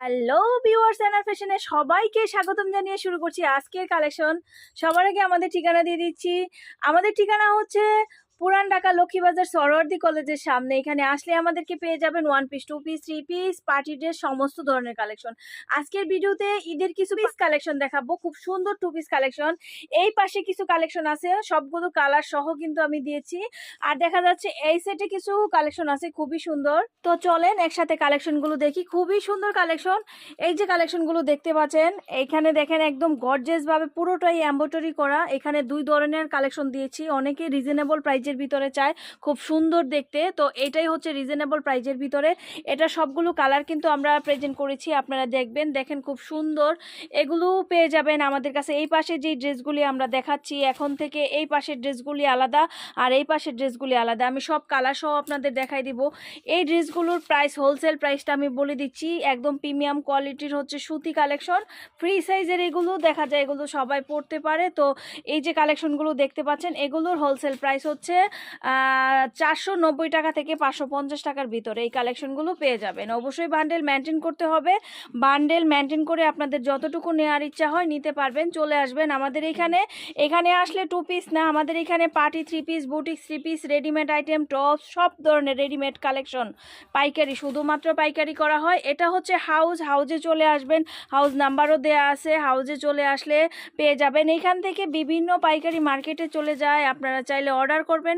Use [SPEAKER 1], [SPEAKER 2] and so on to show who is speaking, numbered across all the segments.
[SPEAKER 1] Hello viewers and ফ্যাশনে সবাইকে স্বাগতম জানিয়ে শুরু করছি আজকের কালেকশন সবার আগে আমাদের ঠিকানা দিয়ে দিচ্ছি। আমাদের ঠিকানা হচ্ছে পুরান ঢাকা লক্ষ্মীবাজার সরোয়ার্দি কলেজের সামনে। এখানে আসলে আমাদেরকে পেয়ে যাবেন one piece two piece three piece party dress সমস্ত ধরনের কালেকশন আজকের ভিডিওতে ঈদের কিছু পিস কালেকশন দেখাবো, খুব সুন্দর টু পিস কালেকশন এই পাশে কিছু কালেকশন আছে, সবগুলো কালার সহ কিন্তু আমি দিয়েছি। আর দেখা যাচ্ছে এই সেটে কিছু কালেকশন আছে, খুবই সুন্দর। তো চলেন একসাথে কালেকশনগুলো দেখি, খুবই সুন্দর কালেকশন এই যে কালেকশনগুলো দেখতে পাচ্ছেন এইখানে দেখেন একদম গর্জেস ভাবে পুরোটাই এম্ব্রয়ডারি করা। এখানে দুই ধরনের কালেকশন দিয়েছি, অনেকে রিজনেবল প্রাইজের ভিতরে চায়, খুব সুন্দর দেখতে। তো এটাই হচ্ছে রিজনেবল প্রাইজের ভিতরে। এটা সবগুলো কালার কিন্তু আমরা প্রেজেন্ট করেছি, আপনারা দেখবেন। দেখেন খুব সুন্দর। এগুলো পেয়ে যাবেন আমাদের কাছে। এই পাশে যে ড্রেসগুলি আমরা দেখাচ্ছি, এখন থেকে এই পাশের ড্রেসগুলি আলাদা আর এই পাশের ড্রেসগুলি আলাদা। আমি সব কালার সহ আপনাদের দেখাই দিব। এই ড্রেসগুলোর প্রাইস হোলসেল প্রাইসটা আমি বলে দিচ্ছি, একদম প্রিমিয়াম কোয়ালিটির হচ্ছে সুতি কালেকশন ফ্রি সাইজের এগুলো দেখা যায়, এগুলো সবাই পড়তে পারে। তো এই যে কালেকশনগুলো দেখতে পাচ্ছেন, এগুলোর হোলসেল প্রাইস হচ্ছে চারশো নব্বই টাকা থেকে পাঁচশো পঞ্চাশ টাকার ভিতরে এই কালেকশনগুলো পেয়ে যাবেন। অবশ্যই বান্ডেল মেনটেন করতে হবে। বান্ডেল মেনটেন করে আপনাদের যতটুকু নেওয়ার ইচ্ছা হয় নিতে পারবেন। চলে আসবেন আমাদের এখানে। এখানে আসলে টু পিস না, আমাদের এখানে party three piece boutique three piece readymade item top সব ধরনের রেডিমেড কালেকশন পাইকারি, শুধুমাত্র পাইকারি করা হয়। এটা হচ্ছে হাউস হাউজে চলে আসবেন। হাউস নাম্বারও দেয়া আছে। হাউজে চলে আসলে পেয়ে যাবেন। এইখান থেকে বিভিন্ন পাইকারি মার্কেটে চলে যায়। আপনারা চাইলে অর্ডার করবেন।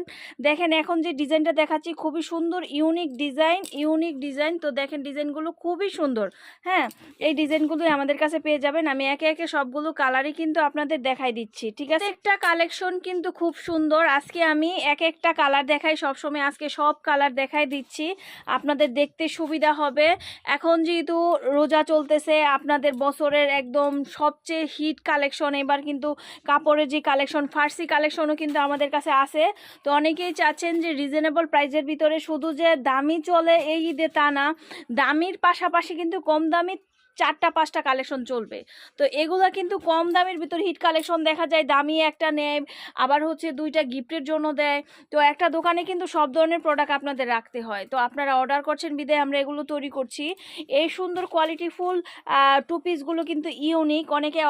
[SPEAKER 1] দেখেন এখন যে ডিজাইনটা দেখাচ্ছি, খুবই সুন্দর ইউনিক ডিজাইন ইউনিক ডিজাইন তো দেখেন ডিজাইনগুলো খুবই সুন্দর হ্যাঁ? এই ডিজাইনগুলোই আমাদের কাছে পেয়ে যাবেন। আমি একে একে সবগুলো কালারই কিন্তু আপনাদের দেখাই দিচ্ছি, ঠিক আছে? একটা কালেকশন কিন্তু খুব সুন্দর। আজকে আমি এক একটা কালার দেখাই, সবসময় আজকে সব কালার দেখাই দিচ্ছি। আপনাদের দেখতে সুবিধা হবে। এখন যেহেতু রোজা চলতেছে, আপনাদের বছরের একদম সবচেয়ে হিট কালেকশন এবার কিন্তু কাপড়ের যে কালেকশন ফার্সি কালেকশনও কিন্তু আমাদের কাছে আছে। তো অনেকেই চাচ্ছেন যে রিজনেবল প্রাইজের ভিতরে। শুধু যে দামি চলে এই ঈদে তা না, দামির পাশাপাশি কিন্তু কম দামি চারটা, পাঁচটা কালেকশন চলবে। তো এগুলো কিন্তু কম দামের ভিতর হিট কালেকশন দেখা যায়, দামি একটা নেয়, আবার হচ্ছে দুইটা গিফটের জন্য দেয়। তো একটা দোকানে কিন্তু সব ধরনের প্রোডাক্ট আপনাদের রাখতে হয়। তো আপনারা অর্ডার করছেন, বিদায় আমরা এগুলো তৈরি করছি। এই সুন্দর কোয়ালিটিফুল টু পিসগুলো কিন্তু ইউনিক অনেকে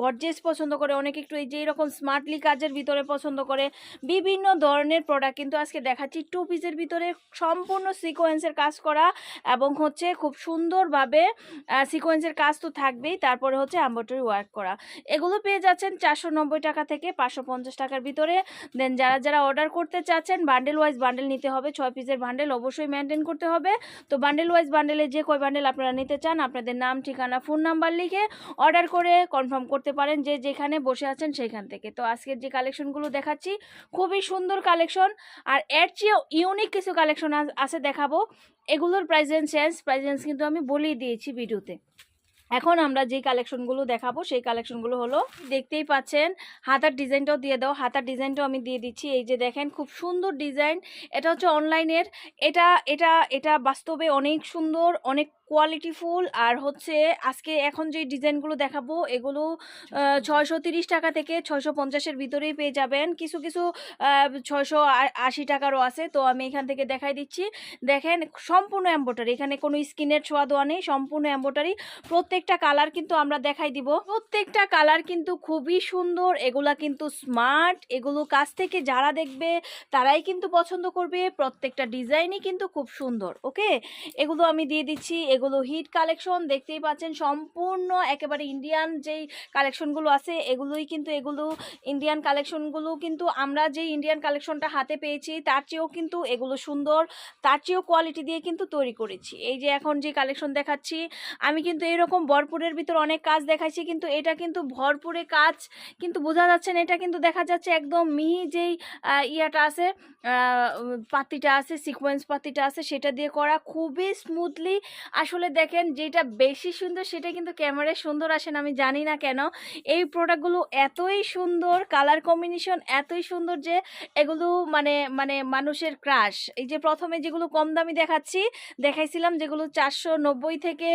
[SPEAKER 1] গর্জেস পছন্দ করে, অনেকে একটু এই যে এরকম স্মার্টলি কাজের ভিতরে পছন্দ করে। বিভিন্ন ধরনের প্রোডাক্ট কিন্তু আজকে দেখাচ্ছি। টু পিসের ভিতরে সম্পূর্ণ সিকোয়েন্সের কাজ করা এবং হচ্ছে খুব সুন্দরভাবে সিকোয়েন্সের কাজ তো থাকবেই, তারপরে হচ্ছে এম্ব্রয়ডারি ওয়ার্ক করা। এগুলো পেয়ে যাচ্ছেন চারশো নব্বই টাকা থেকে পাঁচশো পঞ্চাশ টাকার ভিতরে। দেন যারা যারা অর্ডার করতে চাচ্ছেন বান্ডেল ওয়াইজ বান্ডেল নিতে হবে, ছয় পিসের বান্ডেল অবশ্যই মেনটেন করতে হবে। তো বান্ডেল ওয়াইজ বান্ডেলে যে কয় বান্ডেল আপনারা নিতে চান, আপনাদের নাম, ঠিকানা ফোন নাম্বার লিখে অর্ডার করে কনফার্ম করতে পারেন যে যেখানে বসে আছেন সেখান থেকে। তো আজকের যে কালেকশনগুলো দেখাচ্ছি, খুবই সুন্দর কালেকশন আর এর চেয়েও ইউনিক কিছু কালেকশন আছে দেখাবো। এগুলোর প্রাইস অ্যান্ড চেঞ্জ প্রাইজেন্স কিন্তু আমি বলেই দিয়েছি ভিডিওতে। এখন আমরা যে কালেকশনগুলো দেখাবো, সেই কালেকশনগুলো হলো, দেখতেই পাচ্ছেন, হাতার ডিজাইনটাও দিয়ে দাও। হাতার ডিজাইনটাও আমি দিয়ে দিচ্ছি। এই যে দেখেন, খুব সুন্দর ডিজাইন এটা হচ্ছে অনলাইনের এটা এটা এটা বাস্তবে অনেক সুন্দর, অনেক কোয়ালিটিফুল আর হচ্ছে আজকে এখন যে ডিজাইনগুলো দেখাবো এগুলো ছয়শো তিরিশ। টাকা থেকে ছয়শো পঞ্চাশের ভিতরেই পেয়ে যাবেন। কিছু কিছু ছয়শো আশি টাকারও আছে তো আমি এখান থেকে দেখাই দিচ্ছি। দেখেন সম্পূর্ণ এম্বোটারি এখানে কোনো স্কিনের ছোঁয়া দেওয়া নেই সম্পূর্ণ এম্বোটারি প্রত্যেকটা কালার কিন্তু আমরা দেখাই দিব। প্রত্যেকটা কালার কিন্তু খুবই সুন্দর এগুলা কিন্তু স্মার্ট এগুলো কাছ থেকে যারা দেখবে তারাই কিন্তু পছন্দ করবে। প্রত্যেকটা ডিজাইনই কিন্তু খুব সুন্দর ওকে এগুলো আমি দিয়ে দিচ্ছি এগুলো হিট কালেকশন দেখতেই পাচ্ছেন। সম্পূর্ণ একেবারে ইন্ডিয়ান যেই কালেকশনগুলো আছে, এগুলোই কিন্তু এগুলো ইন্ডিয়ান কালেকশনগুলো কিন্তু আমরা যেই ইন্ডিয়ান কালেকশনটা হাতে পেয়েছি, তার চেয়েও কিন্তু এগুলো সুন্দর, তার চেয়েও কোয়ালিটি দিয়ে কিন্তু তৈরি করেছি। এই যে এখন যে কালেকশন দেখাচ্ছি, আমি কিন্তু এরকম ভরপুরের ভিতর অনেক কাজ দেখাইছি, কিন্তু এটা কিন্তু ভরপুরে কাজ, কিন্তু বোঝা যাচ্ছে না, এটা কিন্তু দেখা যাচ্ছে একদম মিহি যেই ইয়াটা আছে পাতিটা আছে সিকোয়েন্স পাতিটা আছে, সেটা দিয়ে করা খুবই স্মুথলি আসলে দেখেন যেটা বেশি সুন্দর সেটা কিন্তু ক্যামেরায় সুন্দর আসে না আমি জানি না কেন। এই প্রোডাক্টগুলো এতই সুন্দর কালার কম্বিনেশন এতই সুন্দর যে এগুলো মানে মানে মানুষের ক্রাশ এই যে প্রথমে যেগুলো কম দামি দেখাচ্ছি দেখাইছিলাম যেগুলো চারশো নব্বই থেকে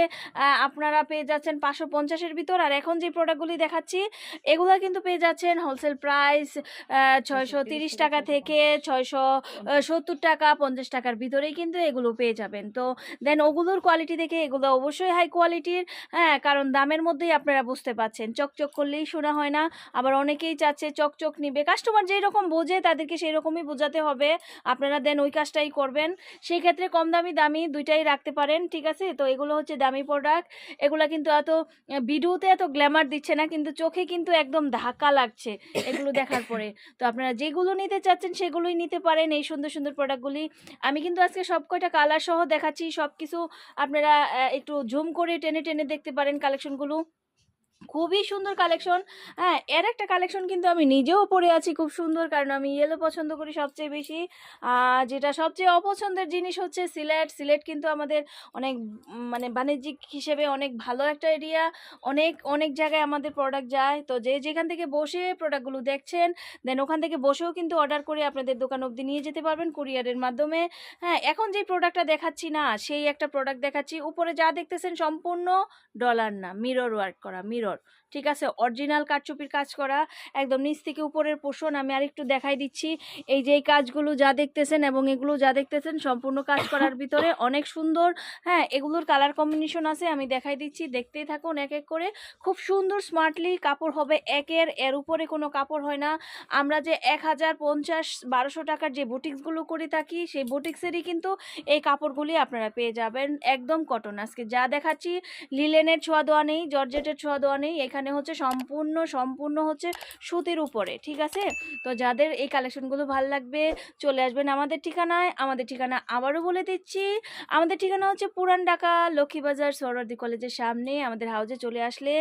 [SPEAKER 1] আপনারা পেয়ে যাচ্ছেন পাঁচশো পঞ্চাশের ভিতর। আর এখন যে প্রোডাক্টগুলি দেখাচ্ছি এগুলো কিন্তু পেয়ে যাচ্ছেন হোলসেল প্রাইস ছয়শো তিরিশ টাকা থেকে ছয়শো সত্তর টাকা পঞ্চাশ টাকার ভিতরেই কিন্তু এগুলো পেয়ে যাবেন। তো দেন ওগুলোর কোয়ালিটি থেকে এগুলো অবশ্যই হাই কোয়ালিটির হ্যাঁ কারণ দামের মধ্যেই আপনারা বুঝতে পাচ্ছেন চকচক করলেই শোনা হয় না, আবার অনেকেই চাচ্ছে চকচক নিবে। কাস্টমার যেই রকম বোঝে তাদেরকে সেই রকমই বোঝাতে হবে। আপনারা দেন ওই কাজটাই করবেন। সেই ক্ষেত্রে কম দামি দামি দুইটাই রাখতে পারেন, ঠিক আছে? তো এগুলো হচ্ছে দামি প্রোডাক্ট এগুলো কিন্তু এত, ভিডিওতে এত গ্ল্যামার দিচ্ছে না, কিন্তু চোখে কিন্তু একদম ধাক্কা লাগছে এগুলো দেখার পরে। তো আপনারা যেগুলো নিতে চাচ্ছেন সেগুলোই নিতে পারেন এই সুন্দর সুন্দর প্রোডাক্টগুলি আমি কিন্তু আজকে সব কয়টা কালার সহ দেখাচ্ছি সব কিছু আপনারা আহ, একটু জুম করে টেনে টেনে দেখতে পারেন কালেকশনগুলো খুবই সুন্দর কালেকশন হ্যাঁ এর একটা কালেকশন কিন্তু আমি নিজেও পরে আছি খুব সুন্দর, কারণ আমি ইয়েলো পছন্দ করি সবচেয়ে বেশি। যেটা সবচেয়ে অপছন্দের জিনিস হচ্ছে সিলেট সিলেট কিন্তু আমাদের অনেক মানে বাণিজ্যিক হিসেবে অনেক ভালো একটা এরিয়া অনেক অনেক জায়গায় আমাদের প্রোডাক্ট যায়। তো যে যেখান থেকে বসে প্রোডাক্টগুলো দেখছেন দেন ওখান থেকে বসেও কিন্তু অর্ডার করে আপনাদের দোকান অবধি নিয়ে যেতে পারবেন কুরিয়ারের মাধ্যমে। হ্যাঁ এখন যে প্রোডাক্টটা দেখাচ্ছি না, সেই একটা প্রোডাক্ট দেখাচ্ছি। উপরে যা দেখতেছেন সম্পূর্ণ ডলার না মিরর ওয়ার্ক করা মিরর ঠিক আছে? অরিজিনাল কারচুপির কাজ করা, একদম নিচ থেকে উপরের পোষণ আমি আরেকটু দেখাই দিচ্ছি। এই যে কাজগুলো যা দেখতেছেন এবং এগুলো যা দেখতেছেন সম্পূর্ণ কাজ করার ভিতরে অনেক সুন্দর হ্যাঁ এগুলোর কালার কম্বিনেশন আছে, আমি দেখাই দিচ্ছি। দেখতেই থাকুন এক এক করে। খুব সুন্দর স্মার্টলি কাপড় হবে একের, এর উপরে কোনো কাপড় হয় না। আমরা যে এক হাজার পঞ্চাশ, বারোশো টাকার যে বুটিক্সগুলো করে থাকি, সেই বুটিক্সেরই কিন্তু এই কাপড়গুলি আপনারা পেয়ে যাবেন। একদম কটন আজকে যা দেখাচ্ছি লিলেনের ছোঁয়া দেওয়া নেই, জর্জেটের ছোঁয়া দেওয়া নেই, এখানে হচ্ছে সম্পূর্ণ সম্পূর্ণ হচ্ছে সুতির উপরে, ঠিক আছে? তো যাদের এই কালেকশনগুলো ভালো লাগবে, চলে আসবেন আমাদের ঠিকানায়। আমাদের ঠিকানা আবারও বলে দিচ্ছি, আমাদের ঠিকানা হচ্ছে পুরান ঢাকা, লক্ষ্মীবাজার সরোয়ার্দি কলেজের সামনে। আমাদের হাউজে চলে আসলে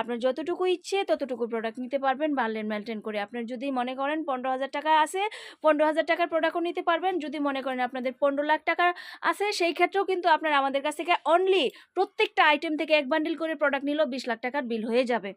[SPEAKER 1] আপনার যতটুকু ইচ্ছে, ততটুকু প্রোডাক্ট নিতে পারবেন। বার্লেন মেলটেন করে আপনার যদি মনে করেন পনেরো হাজার টাকা আছে, পনেরো হাজার টাকার প্রোডাক্টও নিতে পারবেন। যদি মনে করেন আপনাদের পনেরো লাখ টাকা আছে, সেই ক্ষেত্রেও কিন্তু আপনার আমাদের কাছ থেকে অনলি প্রত্যেকটা আইটেম থেকে এক বান্ডিল করে প্রোডাক্ট নিলেও বিশ লাখ টাকার বিল হয়ে যাবে।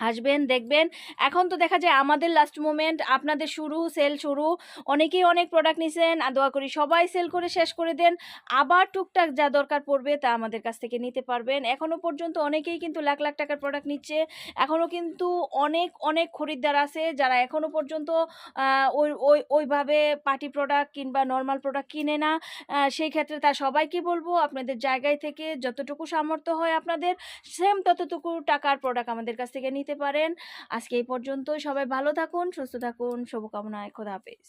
[SPEAKER 1] আসবেন, দেখবেন। এখন তো দেখা যায় আমাদের লাস্ট মোমেন্ট আপনাদের শুরু সেল শুরু। অনেকেই অনেক প্রোডাক্ট নিছেন দোয়া করি সবাই সেল করে শেষ করে দেন। আবার টুকটাক যা দরকার পড়বে তা আমাদের কাছ থেকে নিতে পারবেন। এখনও পর্যন্ত অনেকেই কিন্তু লাখ লাখ টাকার প্রোডাক্ট নিচ্ছে। এখনও কিন্তু অনেক অনেক খরিদ্দার আছে যারা এখনও পর্যন্ত ওই ওই, ওইভাবে পার্টি প্রোডাক্ট কিংবা নর্মাল প্রোডাক্ট কিনে না। সেই ক্ষেত্রে তার সবাইকে বলব, আপনাদের জায়গায় থেকে যতটুকু সামর্থ্য হয় আপনাদের সেম ততটুকু টাকার প্রোডাক্ট আমাদের কাছ থেকে নিতে পারেন। আজকে এই পর্যন্ত সবাই ভালো থাকুন সুস্থ থাকুন। শুভকামনায় খোদা হাফেজ।